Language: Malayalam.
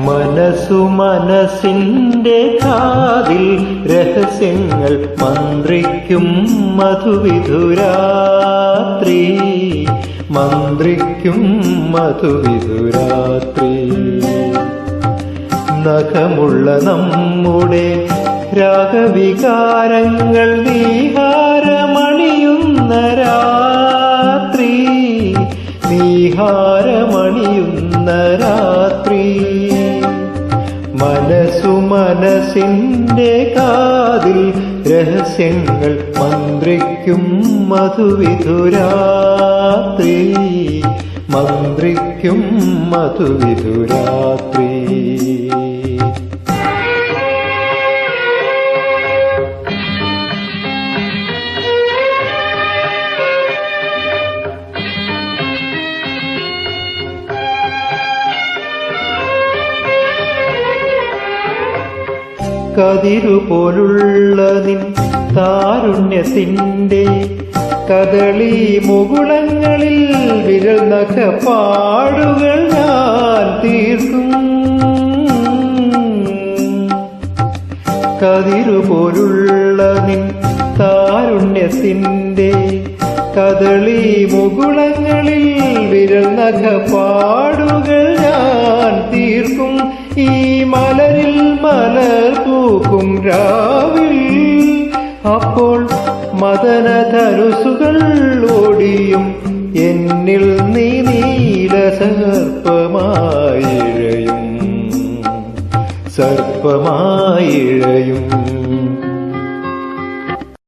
മനസ്സു മനസ്സിന്റെ കാതിൽ രഹസ്യങ്ങൾ മന്ത്രിക്കും മധുവിധുരാത്രി. മന്ത്രിക്കും മധുവിധുരാത്രി. നഖമുള്ള നമ്മുടെ രാഗവികാരങ്ങൾ മനസ്സു മനസ്സിന്റെ കാതിൽ രഹസ്യങ്ങൾ മന്ത്രിക്കും മധുവിധുരാത്രി. മന്ത്രിക്കും മധുവിധുരാത്രി. കതിരു പോലുള്ള നിൻ താരുണ്യത്തിന്റെ കദളി മുകുളങ്ങളിൽ വിരൽ നഖ പാടുകൾ ഞാൻ തീർക്കും. കതിരു പോലുള്ള നിൻ താരുണ്യത്തിന്റെ കദളി മുകുളങ്ങളിൽ വിരൽ നഖ പാടുകൾ ഈ മലരിൽ മലർ പൂക്കും രാവിൽ. അപ്പോൾ മദനധനുസുകൾ ഓടിയും എന്നിൽ നീ നീല സർപ്പമായിഴയും സർപ്പമായിഴയും.